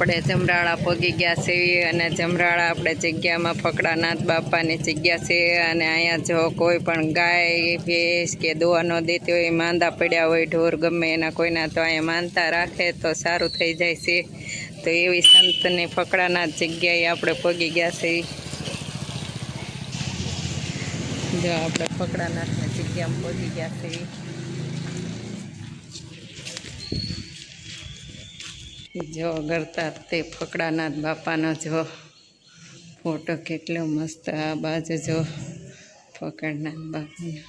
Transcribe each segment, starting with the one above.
આપણે જમરાળા પગી ગયા છે અને જમરાળા આપણે જગ્યામાં ફકડાનાથ બાપાની જગ્યા છે અને અહીંયા જો કોઈ પણ ગાય, ભેંસ કે દોવા દેતી હોય, માંદા પડ્યા હોય, ઢોર ગમે એના કોઈના તો અહીંયા માનતા રાખે તો સારું થઈ જાય છે. તો એવી સંતની ફકડાનાથ જગ્યાએ આપણે પગી ગયા છે જો આપણે ફકડાનાથની જગ્યામાં પગી ગયા છે જો અગરતા તે ફકડાનાથ બાપાનો જો ફોટો કેટલો મસ્ત આ બાજુ જો ફકડનાથ બાપાનો.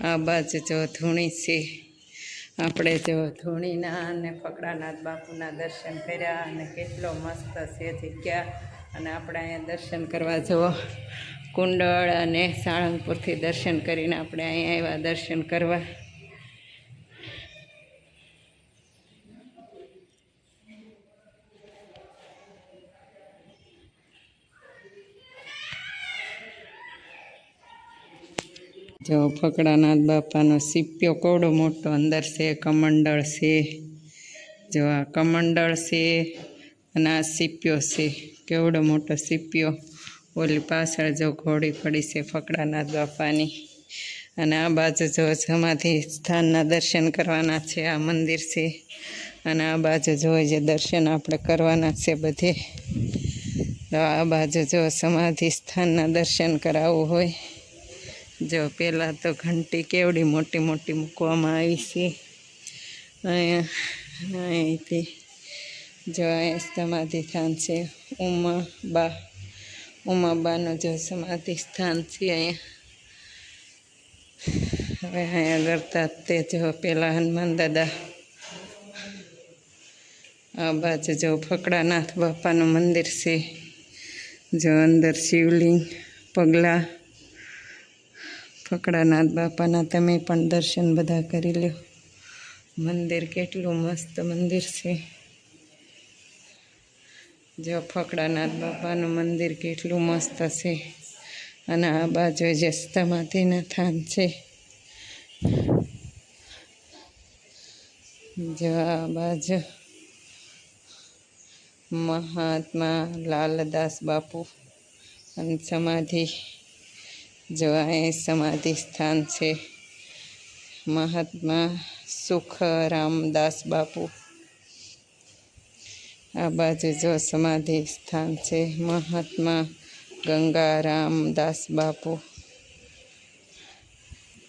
આ બાજુ જો ધૂણી છે. આપણે જો ધૂણીના અને ફકડાનાથ બાપુના દર્શન કર્યા અને કેટલો મસ્ત છે જગ્યા. અને આપણે અહીંયા દર્શન કરવા જુઓ કુંડળ અને સાળંગપુરથી દર્શન કરીને આપણે અહીંયા આવ્યા દર્શન કરવા. જો ફકડાનાથ બાપાનો સીપ્યો કોડો મોટો, અંદર છે કમંડળ છે. જો આ કમંડળ છે અને આ સીપ્યો છે. કેવડો મોટો સીપ્યો? ઓલી પાછળ જો ઘોડી પડી છે ફકડાનાથ બાપાની. અને આ બાજુ જો સમાધિ સ્થાનના દર્શન કરવાના છે, આ મંદિર છે. અને આ બાજુ જો જે દર્શન આપણે કરવાના છે બધે, તો આ બાજુ જો સમાધિ સ્થાનના દર્શન કરાવવું હોય જો પહેલાં તો ઘંટી કેવડી મોટી મોટી મૂકવામાં આવી છે. અહીંયા અહીંથી જો અહીંયા સમાધિ સ્થાન છે. ઉમાબા ઉમાબાનું જો સમાધિ સ્થાન છે અહીંયા. હવે અહીંયા કરતા તે જો પહેલાં હનુમાન દાદા, આ બાજુ જો ફકડાનાથ બાપાનું મંદિર છે. જો અંદર શિવલિંગ, પગલાં ફકડાનાથ બાપાના તમે પણ દર્શન બધા કરી લો મંદિર કેટલું મસ્ત મંદિર છે. જો ફકડાનાથ બાપાનું મંદિર કેટલું મસ્ત છે. અને આ બાજુ જે સમાધિના થાન છે. જો આ બાજુ મહાત્મા લાલદાસ બાપુ અને સમાધિ જો અહીં સમાધિ સ્થાન છે. મહાત્મા સુખરામદાસ બાપુ. આ બાજુ જો સમાધિ સ્થાન છે. મહાત્મા ગંગારામદાસ બાપુ.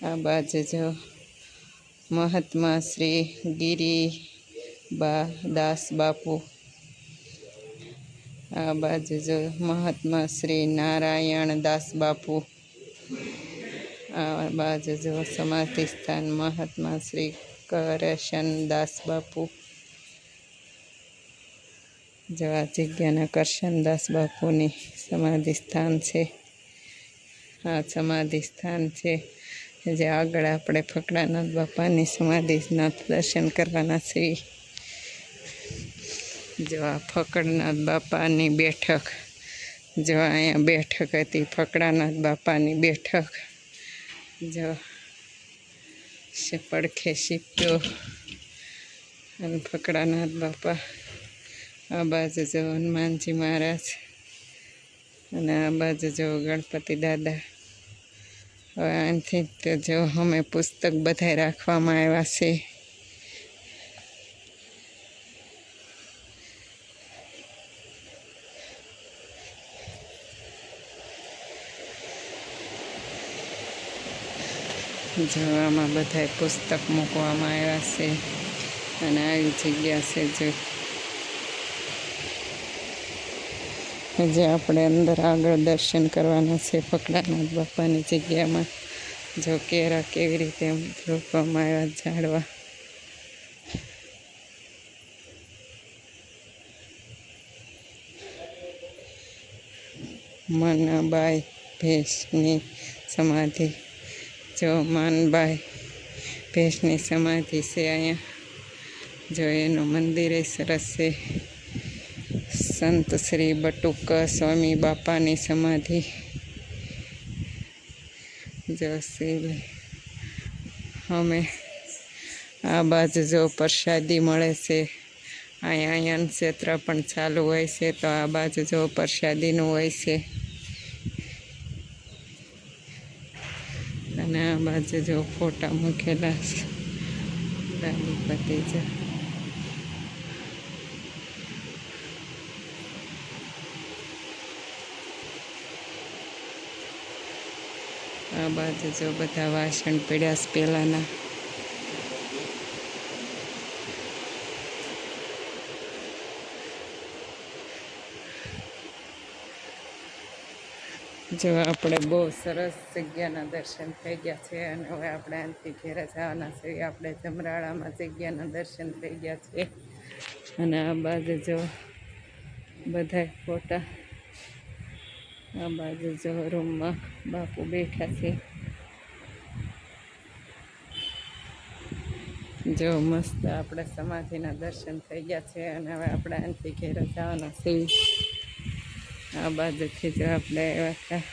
આ બાજુ જો મહાત્મા શ્રી ગિરીબા દાસ બાપુ. આ બાજુ જો મહાત્મા શ્રી નારાયણ દાસ બાપુ. આ બાજુ જો સમાધિ સ્થાન મહાત્મા શ્રી કરશનદાસ બાપુ. જો આ જગ્યાના કરશનદાસ બાપુની સમાધિ સ્થાન છે. આ સમાધિ સ્થાન છે જે આગળ આપણે ફકડાનાથ બાપાની સમાધિના દર્શન કરવાના છીએ. જો આ ફકડનાથ બાપાની બેઠક જો અહીંયા બેઠક હતી, ફકડાનાથ બાપાની બેઠક. જો પડખે શીખ્યો અને ફકડાનાથ બાપા આ બાજુ જો હનુમાનજી મહારાજ અને આ બાજુ જો ગણપતિ દાદા. હવે આનાથી તો જો અમે પુસ્તક બધાય રાખવામાં આવ્યા છે. જો બધાએ પુસ્તક મૂકવામાં આવ્યા છે અને આવી જગ્યા છે જો. જે આપણે અંદર આગળ દર્શન કરવાના છે પકડાનાથ બાપાની જગ્યામાં. જો કેરા કેવી રીતે રોપવામાં આવ્યા ઝાડવા. મનાબાઈ ભેંસની સમાધિ. જો માનભાઈ ભેંસની સમાધિ છે અહીંયા. જો એનું મંદિરે સરસ છે. સંત શ્રી બટુક સ્વામી બાપાની સમાધિ. જો શ્રી અમે આ બાજુ જો પ્રસાદી મળે છે. અહીંયા અહીંયા ક્ષેત્ર પણ ચાલુ હોય છે, તો આ બાજુ જો પ્રસાદીનું હોય છે અને આ બાજુ જો ફોટા મૂકેલા છે. દાદી ભતીજા આ બાજુ જો બધા વાસણ પીડ્યા છે પહેલાંના. જો આપણે બહુ સરસ જગ્યાના દર્શન થઈ ગયા છે અને હવે આપણે અહીંથી ઘેરે જવાના છે. આપણે જમરાળામાં જગ્યાના દર્શન થઈ ગયા છે. અને આ બાજુ જો બધા ફોટા. આ બાજુ જો રૂમમાં બાપુ બેઠા છે. જો મસ્ત આપણે સમાધિના દર્શન થઈ ગયા છે અને હવે આપણે અહીંથી ઘેરે જવાના છીએ આ બાજુ ખીચડા આપણે હતા.